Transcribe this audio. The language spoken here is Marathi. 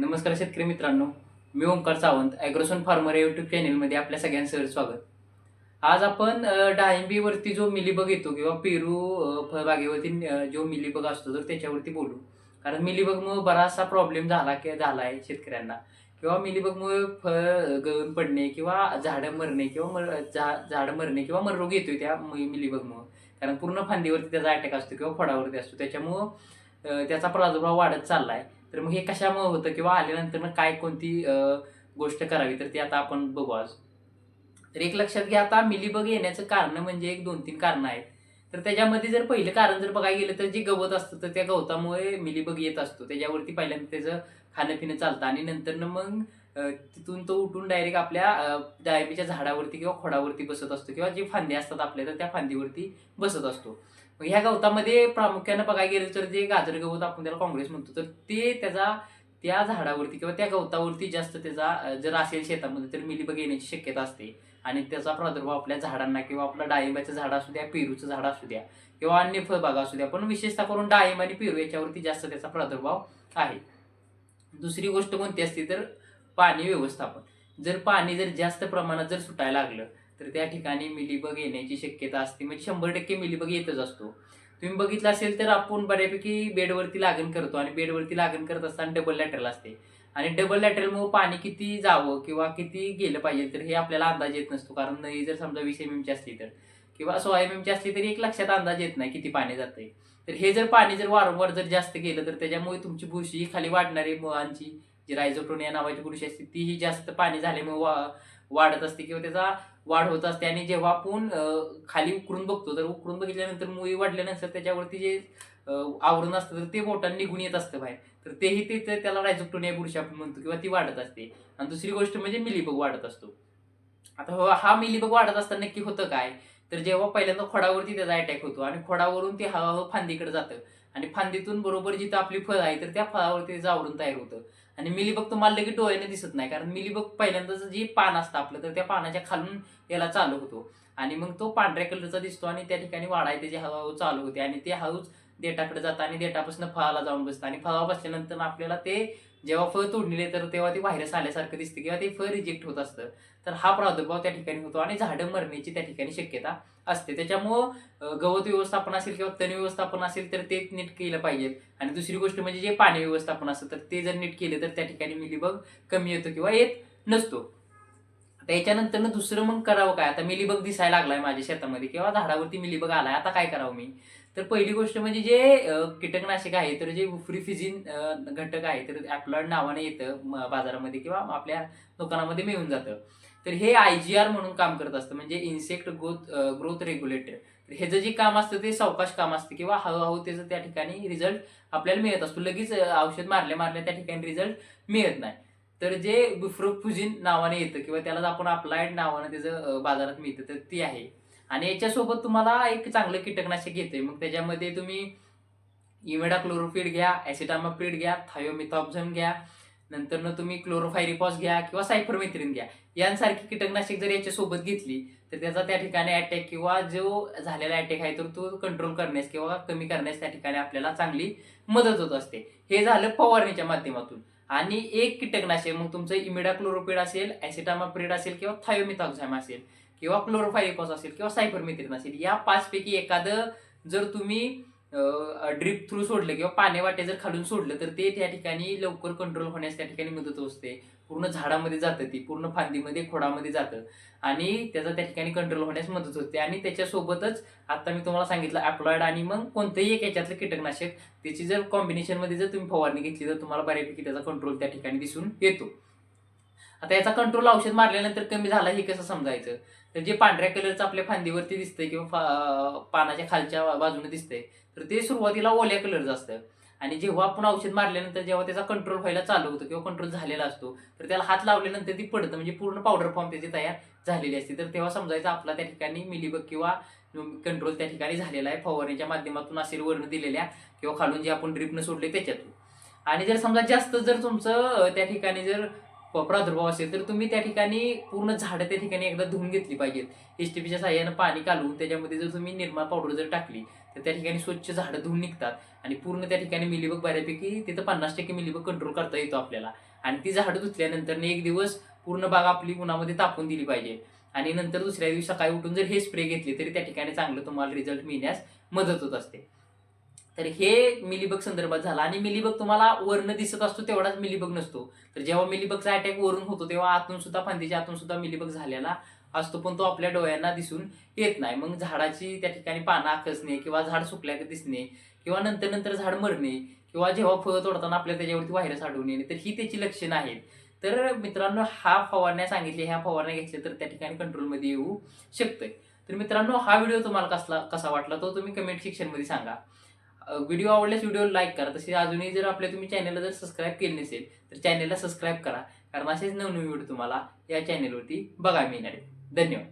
नमस्कार शेतकरी मित्रांनो मी ओंकार सावंत ॲग्रोसन फार्मर या युट्यूब चॅनेलमध्ये आपल्या सगळ्यांचं स्वागत. आज आपण डाळिंबीवरती जो मिलीबग येतो किंवा पेरू फळबागेवरती जो मिलीबग असतो तर त्याच्यावरती बोलू. कारण मिलीबगमुळे बराचसा प्रॉब्लेम झाला की झाला आहे शेतकऱ्यांना. किंवा मिलीबगमुळे फळ गळून पडणे किंवा झाडं मरणे किंवा मर झा झाडं मरणे किंवा मररोग येतोय त्या मिलीबगमुळे. कारण पूर्ण फांदीवरती त्याचा अटॅक असतो किंवा फळावरती असतो. त्याच्यामुळं त्याचा प्रादुर्भाव वाढत चालला आहे तर मग हे कशामुळे होतं किंवा आल्यानंतर मग काय कोणती गोष्ट करावी? तर ती आता आपण बघू आज. तर एक लक्षात घ्या आता मिलीबग येण्याचं कारण म्हणजे एक दोन तीन कारणं आहेत. तर त्याच्यामध्ये जर पहिलं कारण जर बघायला गेलं तर जे गवत असतं तर त्या गवतामुळे मिलीबग येत असतो. त्याच्यावरती पहिल्यांदा त्याचं खाणं पिणं चालतं आणि नंतर मग तिथून तो उठून डायरेक्ट आपल्या डायबीच्या झाडावरती किंवा खोडावरती बसत असतो किंवा जे फांदी असतात आपल्या तर त्या फांदीवरती बसत असतो. ह्या गवतामध्ये प्रामुख्यानं बघायला गेलं तर जे गाजर गवत आपण त्याला काँग्रेस म्हणतो तर ते त्याचा त्या झाडावरती किंवा त्या गवतावरती जास्त त्याचा जर असेल शेतामध्ये तर मिलीबग येण्याची शक्यता असते. आणि त्याचा प्रादुर्भाव आपल्या झाडांना किंवा आपलं डाळिंबाचं झाड असू द्या पेरूचं झाड असू द्या किंवा अन्य फळबागा असू द्या पण विशेषतः करून डाळिंब आणि पेरू याच्यावरती जास्त त्याचा प्रादुर्भाव आहे. दुसरी गोष्ट कोणती असते तर पाणी व्यवस्थापन. जर पाणी जर जास्त प्रमाणात जर सुटायला लागलं तर त्या ठिकाणी मिलीबग येण्याची शक्यता असते. म्हणजे शंभर टक्के मिलीबग येतच असतो. तुम्ही बघितलं असेल तर आपण बऱ्यापैकी बेडवरती लागण करतो आणि बेडवरती लागण करत असताना डबल लॅटरल असते. आणि डबल लॅटरलमुळे पाणी किती जावं किंवा किती गेलं पाहिजे तर हे आपल्याला अंदाज येत नसतो. कारण नळी जर समजा वीस एम एमची असली तर किंवा सोळा एम एमची असली तरी एक लक्षात अंदाज येत नाही किती पाणी जातंय. तर हे जर पाणी जर वारंवार जर जास्त गेलं तर त्याच्यामुळे तुमची बुरशी ही खाली वाढणारी मुळांची जी रायझोटोन या नावाची बुरशी असते तीही जास्त पाणी झाल्यामुळे वा वाढत असते किंवा त्याचा वाढ होत असते. आणि जेव्हा आपण खाली उकरून बघतो तर उकरून बघितल्यानंतर मुळी वाढल्यानंतर त्याच्यावरती जे आवरण असतं तर ते बोटांनी निघून येत असतं बाहेर. तर तेही ते ते- त्याला रायझोक्टोनिया बुरशी आपण म्हणतो किंवा ती वाढत असते. आणि दुसरी गोष्ट म्हणजे मिलीबग वाढत असतो. आता हो- हा मिलीबग वाढत असताना नक्की होतं काय? तर जेव्हा पहिल्यांदा खोडावरती त्याचा अटॅक होतो आणि खोडावरून ते हळूहळू फांदीकडे जातं. आणि फांदीतून बरोबर जिथं आपली फळ आहे तर त्या फळावरती त्याचं तयार होतं. आणि मिलीबग तुम्हाला लगेच डोळ्याने दिसत नाही कारण मिलीबग पहिल्यांदाच जे पान असतं आपलं तर त्या पानाच्या खालून याला चालू होतो. आणि मग तो पांढऱ्या कलरचा दिसतो आणि त्या ठिकाणी वाढाय त्याची हळूहळू चालू होते. आणि ते हळूच देठाकडे जातं आणि देठापासून फळाला जाऊन बसतं. आणि फळावर बसल्यानंतर आपल्याला ते जेव्हा फळ तोडलेले तर तेव्हा ते व्हायरस आल्यासारखं दिसतं किंवा ते फळ रिजेक्ट होत असतं. तर हा प्रादुर्भाव त्या ठिकाणी होतो आणि झाडं मरण्याची त्या ठिकाणी शक्यता असते. त्याच्यामुळं गवत व्यवस्थापन असेल किंवा तण व्यवस्थापन असेल तर ते नीट केलं पाहिजे आणि दुसरी गोष्ट म्हणजे जे पाणी व्यवस्थापन असतं तर ते जर नीट केलं तर त्या ठिकाणी मिलीबग कमी येतो किंवा येत नसतो. आता याच्यानंतर दुसरं मग करावं काय? आता मिलीबग दिसायला लागलाय माझ्या शेतामध्ये किंवा झाडावरती मिलीबग आलाय. आता काय करावं मी? तर पहिली गोष्ट म्हणजे जे कीटकनाशक आहे तर जे फ्रीफिजिन घटक आहे तर ॲपलॉड नावाने येतं बाजारामध्ये किंवा आपल्या दुकानामध्ये मिळून जातं. तर हे आय जी आर म्हणून काम करत असतं म्हणजे इन्सेक्ट ग्रोथ ग्रोथ रेग्युलेटर. तर ह्याचं जे काम असतं ते सावकाश काम असतं किंवा हळूहळू त्याचं त्या ठिकाणी रिझल्ट आपल्याला मिळत असतो. लगेच औषध मारल्या मारल्या त्या ठिकाणी रिझल्ट मिळत नाही. तर जे बुफ्रोफुजिन नावाने येतं किंवा त्याला आपण अप्लायड नावानं त्याचं बाजारात मिळतं तर ती आहे. आणि याच्यासोबत तुम्हाला एक चांगलं कीटकनाशक येते मग त्याच्यामध्ये तुम्ही इमेडा क्लोरोफिड घ्या ॲसिटामाप्रिड घ्या थायोमिथॉप्झम घ्या नंतर न तुम्ही क्लोरोफायरिपॉस घ्या किंवा सायफरमेथ्रिन घ्या. यांसारखी कीटकनाशक जर याच्यासोबत घेतली तर त्याचा त्या ठिकाणी अटॅक किंवा जो झालेला अटॅक आहे तर तो कंट्रोल करण्यास किंवा कमी करण्यास त्या ठिकाणी आपल्याला चांगली मदत होत असते. हे झालं फवारणीच्या माध्यमातून. आणि एक कीटकनाशक मग तुमचं इमिडा क्लोरोपिड असेल ॲसिटामाप्रिड असेल किंवा थायोमिथॉक्झॅम असेल किंवा क्लोरोफायरिपॉस असेल किंवा सायफरमेथ्रिन असेल या पाचपैकी एखादं जर तुम्ही ड्रिप थ्रू सोडलं किंवा पाणी वाटे जर खालून सोडलं तर ते त्या ठिकाणी लवकर कंट्रोल होण्यास त्या ठिकाणी मदत असते. पूर्ण झाडामध्ये जातं ती पूर्ण फांदीमध्ये खोडामध्ये जातं. आणि त्याचा त्या ठिकाणी कंट्रोल होण्यास मदत होते. आणि त्याच्यासोबतच आता मी तुम्हाला सांगितलं अप्लॉइड आणि मग कोणतंही एक याच्यातलं कीटकनाशक त्याची जर कॉम्बिनेशनमध्ये जर तुम्ही फवारणी घेतली तर तुम्हाला बऱ्यापैकी त्याचा कंट्रोल त्या ठिकाणी दिसून येतो. आता याचा कंट्रोल औषध मारल्यानंतर कमी झाला हे कसं समजायचं? तर जे पांढऱ्या कलरचं आपल्या फांदीवरती दिसतंय किंवा फा- पानाच्या खालच्या बाजूने दिसतंय तर ते सुरुवातीला ओल्या कलरचं असतं. आणि जेव्हा आपण औषध मारल्यानंतर जेव्हा त्याचा कंट्रोल व्हायला चालू होतो किंवा कंट्रोल झालेला असतो तर त्याला हात लावल्यानंतर ती पडतं म्हणजे पूर्ण पावडर फॉर्म त्याची तयार झालेली असते. तर तेव्हा समजायचं आपला त्या ठिकाणी मिलीबग किंवा कंट्रोल त्या ठिकाणी झालेला आहे. फवारणीच्या माध्यमातून असेल वर्ण दिलेल्या किंवा खालून जे आपण ड्रिपनं सोडले त्याच्यातून. आणि जर समजा जास्त जर तुमचं त्या ठिकाणी जर प्रादुर्भाव असेल तर तुम्ही त्या ठिकाणी पूर्ण झाडं त्या ठिकाणी एकदा धुवून घेतली पाहिजेत. एस टी पीच्या साह्यानं पाणी कालवून त्याच्यामध्ये जर तुम्ही निर्मा पावडर जर टाकली तर त्या ठिकाणी स्वच्छ झाडं धुवून निघतात. आणि पूर्ण त्या ठिकाणी मिलीबग बऱ्यापैकी तिथं पन्नास टक्के मिलीबग कंट्रोल करता येतो आपल्याला. आणि ती झाडं धुतल्यानंतर एक दिवस पूर्ण बाग आपली उन्हामध्ये तापून दिली पाहिजे. आणि नंतर दुसऱ्या दिवशी सकाळी उठून जर हे स्प्रे घेतले तरी त्या ठिकाणी चांगलं तुम्हाला रिझल्ट मिळण्यास मदत होत असते. तर हे मिलीबग संदर्भात झाला. आणि मिलीबग तुम्हाला वर्ण दिसत असतो तेवढाच मिलीबग नसतो. तर जेव्हा मिलीबगचा अटॅक वरून होतो तेव्हा आतून सुद्धा फांदीच्या आतून सुद्धा मिलीबग झालेला असतो. पण तो आपल्या डोळ्यांना दिसून येत नाही. मग झाडाची त्या ठिकाणी पानं आकसणे किंवा झाड सुकल्याचं दिसणे किंवा नंतर नंतर झाड मरणे किंवा जेव्हा फळं तोडताना आपल्याला त्याच्यावरती व्हायरस आढळून येणे तर ही त्याची लक्षणं आहेत. तर मित्रांनो हा फवारण्या सांगितले ह्या फवारण्या घेतल्या तर त्या ठिकाणी कंट्रोलमध्ये येऊ शकतोय. तर मित्रांनो हा व्हिडिओ तुम्हाला कसला कसा वाटला तो तुम्ही कमेंट सेक्शनमध्ये सांगा. व्हिडिओ आवडल्यास व्हिडिओ लाईक करा. तसेच अजूनही जर आपल्या तुम्ही चॅनलला जर सबस्क्राईब केले नसेल तर चॅनलला सबस्क्राईब करा. कारण असेच नवनवीन व्हिडिओ तुम्हाला या चॅनलवरती बघायला मिळणार आहे धन्यवाद.